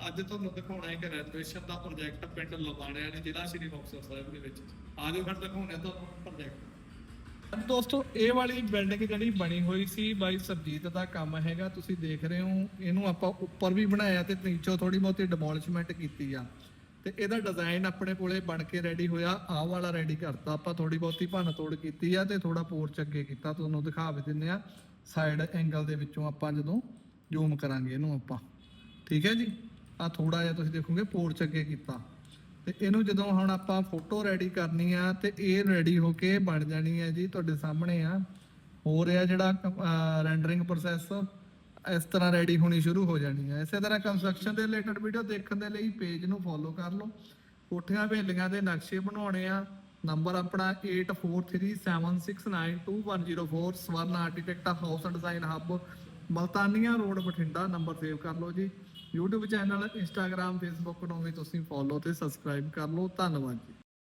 ਅੱਜ ਤੁਹਾਨੂੰ ਦਿਖਾਉਣਾ ਹੈ ਕਿ ਰੈਨੋਵੇਸ਼ਨ ਦਾ ਪ੍ਰੋਜੈਕਟ ਪਿੰਡ ਲਵਾਣਿਆਂ ਨੇ, ਜ਼ਿਲ੍ਹਾ ਸ਼੍ਰੀ ਮੁਕਤਸਰ ਸਾਹਿਬ ਦੇ ਵਿੱਚ। ਆਜੋ ਫਿਰ ਦਿਖਾਉਣੇ ਤੁਹਾਨੂੰ ਪ੍ਰੋਜੈਕਟ ਦੋਸਤੋ, ਇਹ ਵਾਲੀ ਬਿਲਡਿੰਗ ਜਿਹੜੀ ਬਣੀ ਹੋਈ ਸੀ ਬਾਈ ਸਰਜੀਤ ਦਾ ਕੰਮ ਹੈਗਾ, ਤੁਸੀਂ ਦੇਖ ਰਹੇ ਹੋ, ਇਹਨੂੰ ਆਪਾਂ ਉੱਪਰ ਵੀ ਬਣਾਇਆ ਤੇ ਨੀਚੋਂ ਥੋੜੀ ਬਹੁਤੀ ਡਿਮੋਲਿਸ਼ਮੈਂਟ ਕੀਤੀ ਆ। ਤੇ ਇਹਦਾ ਡਿਜ਼ਾਈਨ ਆਪਣੇ ਕੋਲੇ ਬਣ ਕੇ ਰੈਡੀ ਹੋਇਆ, ਆਹ ਵਾਲਾ ਰੈਡੀ ਕਰਤਾ, ਆਪਾਂ ਥੋੜੀ ਬਹੁਤੀ ਭੰਨ ਤੋੜ ਕੀਤੀ ਆ ਤੇ ਥੋੜਾ ਪੋਰਚ ਅੱਗੇ ਕੀਤਾ, ਤੁਹਾਨੂੰ ਦਿਖਾ ਵੀ ਦਿੰਨੇ ਆ। ਸਾਈਡ ਐਂਗਲ ਦੇ ਵਿੱਚੋਂ ਆਪਾਂ ਜਦੋਂ ਜ਼ੂਮ ਕਰਾਂਗੇ ਇਹਨੂੰ ਆਪਾਂ। ਠੀਕ ਹੈ ਜੀ? ਆ ਥੋੜਾ ਜਿਹਾ ਤੁਸੀਂ ਦੇਖੋਗੇ ਪੋਰਚ ਅੱਗੇ ਕੀਤਾ। ਤੇ ਇਹਨੂੰ ਜਦੋਂ ਹੁਣ ਆਪਾਂ ਫੋਟੋ ਰੈਡੀ ਕਰਨੀ ਆ ਤੇ ਇਹ ਰੈਡੀ ਹੋ ਕੇ ਬਣ ਜਾਣੀ ਹੈ ਜੀ ਤੁਹਾਡੇ ਸਾਹਮਣੇ ਆ। ਹੋ ਰਿਹਾ ਜਿਹੜਾ ਰੈਂਡਰਿੰਗ ਪ੍ਰੋਸੈਸ ਇਸ ਤਰ੍ਹਾਂ ਰੈਡੀ ਹੋਣੀ ਸ਼ੁਰੂ ਹੋ ਜਾਣੀ ਹੈ ਇਸੇ ਤਰ੍ਹਾਂ ਕੰਸਟਰਕਸ਼ਨ ਦੇ ਰਿਲੇਟਡ ਵੀਡੀਓ ਦੇਖਣ ਦੇ ਲਈ ਪੇਜ ਨੂੰ ਫੋਲੋ ਕਰ ਲਓ। ਕੋਠੀਆਂ ਵੇਲੀਆਂ ਦੇ ਨਕਸ਼ੇ ਬਣਾਉਣੇ ਆ। ਨੰਬਰ ਆਪਣਾ 8437692104 Swaran architect house design hub Multania road Bathinda number save ਕਰ ਲਓ ਜੀ। YouTube ਚੈਨਲ Instagram, Facebook ਨੂੰ ਵੀ ਤੁਸੀਂ ਫੋਲੋ ਤੇ ਸਬਸਕ੍ਰਾਈਬ ਕਰ ਲਓ। ਧੰਨਵਾਦ ਜੀ।